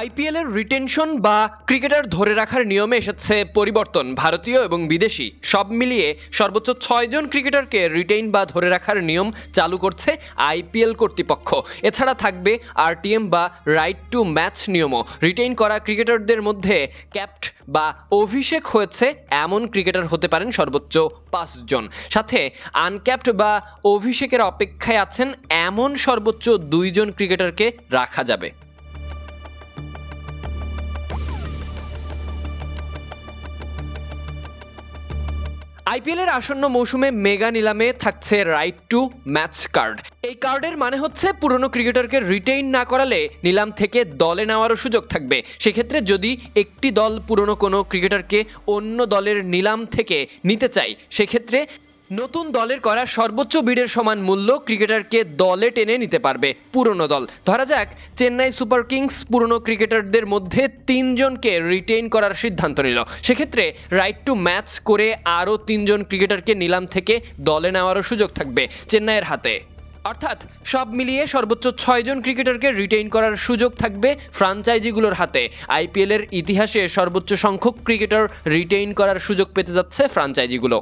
IPL এর retention বা cricketer ধরে রাখার নিয়মে এসেছে পরিবর্তন, ভারতীয় এবং বিদেশি। সব মিলিয়ে সর্বোচ্চ ছয়জন ক্রিকেটারকে রিটেইন বা ধরে রাখার নিয়ম চালু করছে আইপিএল কর্তৃপক্ষ। এছাড়া থাকবে আরটিএম বা রাইট টু ম্যাচ নিয়মও। রিটেইন করা ক্রিকেটারদের মধ্যে ক্যাপ্ট বা অভিষেক হয়েছে এমন ক্রিকেটার হতে পারেন সর্বোচ্চ পাঁচজন সাথে আনক্যাপ্ট বা অভিষেকের অপেক্ষায় আছেন এমন সর্বোচ্চ দুইজন ক্রিকেটারকে রাখা যাবে। আইপিএলের আসন্ন মৌসুমে মেগা নিলামে থাকছে রাইট টু ম্যাচ কার্ড এই কার্ডের মানে হচ্ছে পুরনো ক্রিকেটারকে রিটেইন না করালে নিলাম থেকে দলে নেওয়ারও সুযোগ থাকবে। সেক্ষেত্রে যদি একটি দল পুরনো কোনো ক্রিকেটারকে অন্য দলের নিলাম থেকে নিতে চায়, সেক্ষেত্রে নতুন দলের করা সর্বোচ্চ বিডের সমান মূল্য ক্রিকেটারকে দলে টেনে নিতে পারবে পুরনো দল। ধরা যাক, চেন্নাই সুপার কিংস পুরনো ক্রিকেটারদের মধ্যে তিনজনকে রিটেইন করার সিদ্ধান্ত নিল। সেক্ষেত্রে রাইট টু ম্যাচ করে আরও তিনজন ক্রিকেটারকে নিলাম থেকে দলে নেওয়ারও সুযোগ থাকবে চেন্নাইয়ের হাতে। অর্থাৎ সব মিলিয়ে সর্বোচ্চ ছয়জন ক্রিকেটারকে রিটেইন করার সুযোগ থাকবে ফ্রাঞ্চাইজিগুলোর হাতে। আইপিএলের ইতিহাসে সর্বোচ্চ সংখ্যক ক্রিকেটার রিটেইন করার সুযোগ পেতে যাচ্ছে ফ্রাঞ্চাইজিগুলো।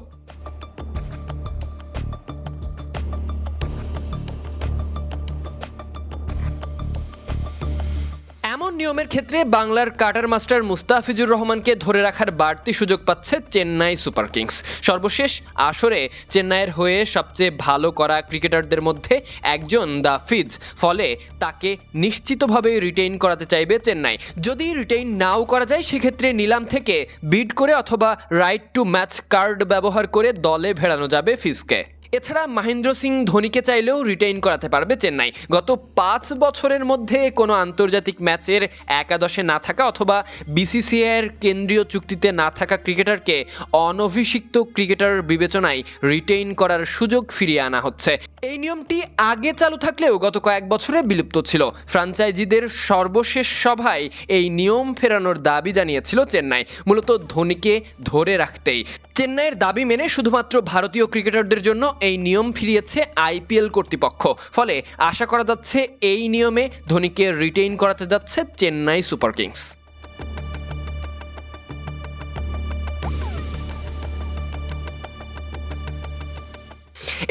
এমন নিয়মের ক্ষেত্রে বাংলার কাটার মাস্টার মুস্তাফিজুর রহমানকে ধরে রাখার বাড়তি সুযোগ পাচ্ছে চেন্নাই সুপার কিংস। সর্বশেষ আসরে চেন্নাইয়ের হয়ে সবচেয়ে ভালো করা ক্রিকেটারদের মধ্যে একজন দ্য ফিজ ফলে তাকে নিশ্চিতভাবে রিটেইন করাতে চাইবে চেন্নাই। যদি রিটেইন নাও করা যায়, সেক্ষেত্রে নিলাম থেকে বিড করে অথবা রাইট টু ম্যাচ কার্ড ব্যবহার করে দলে ভেড়ানো যাবে ফিজকে। এছাড়া মহেন্দ্র সিং ধোনিকে চাইলেও রিটেইন করাতে পারবে চেন্নাই। গত পাঁচ বছরের মধ্যে কোনো আন্তর্জাতিক ম্যাচের একাদশে না থাকা অথবা বিসিসিআইয়ের কেন্দ্রীয় চুক্তিতে না থাকা ক্রিকেটারকে অনভিষিক্ত ক্রিকেটার বিবেচনায় রিটেইন করার সুযোগ ফিরিয়ে আনা হচ্ছে। এই নিয়মটি আগে চালু থাকলেও গত কয়েক বছরে বিলুপ্ত ছিল। ফ্রাঞ্চাইজিদের সর্বশেষ সভায় এই নিয়ম ফেরানোর দাবি জানিয়েছিল চেন্নাই, মূলত ধোনিকে ধরে রাখতেই। চেন্নাইয়ের দাবি মেনে শুধুমাত্র ভারতীয় ক্রিকেটারদের জন্য এই নিয়ম ফিরিয়েছে আইপিএল কর্তৃপক্ষ। ফলে আশা করা যাচ্ছে এই নিয়মে ধোনিকে রিটেইন করাতে যাচ্ছে চেন্নাই সুপার কিংস।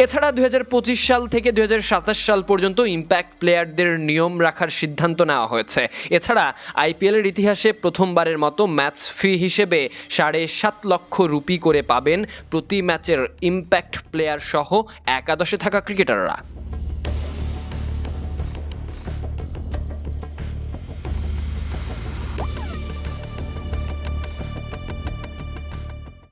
এছাড়া দুই হাজার পঁচিশ সাল থেকে দু হাজার সাতাশ সাল পর্যন্ত ইম্প্যাক্ট প্লেয়ারদের নিয়ম রাখার সিদ্ধান্ত নেওয়া হয়েছে। এছাড়া আইপিএলের ইতিহাসে প্রথমবারের মতো ম্যাচ ফি হিসেবে সাড়ে সাত লক্ষ রুপি করে পাবেন প্রতি ম্যাচের ইম্প্যাক্ট প্লেয়ার সহ একাদশে থাকা ক্রিকেটাররা।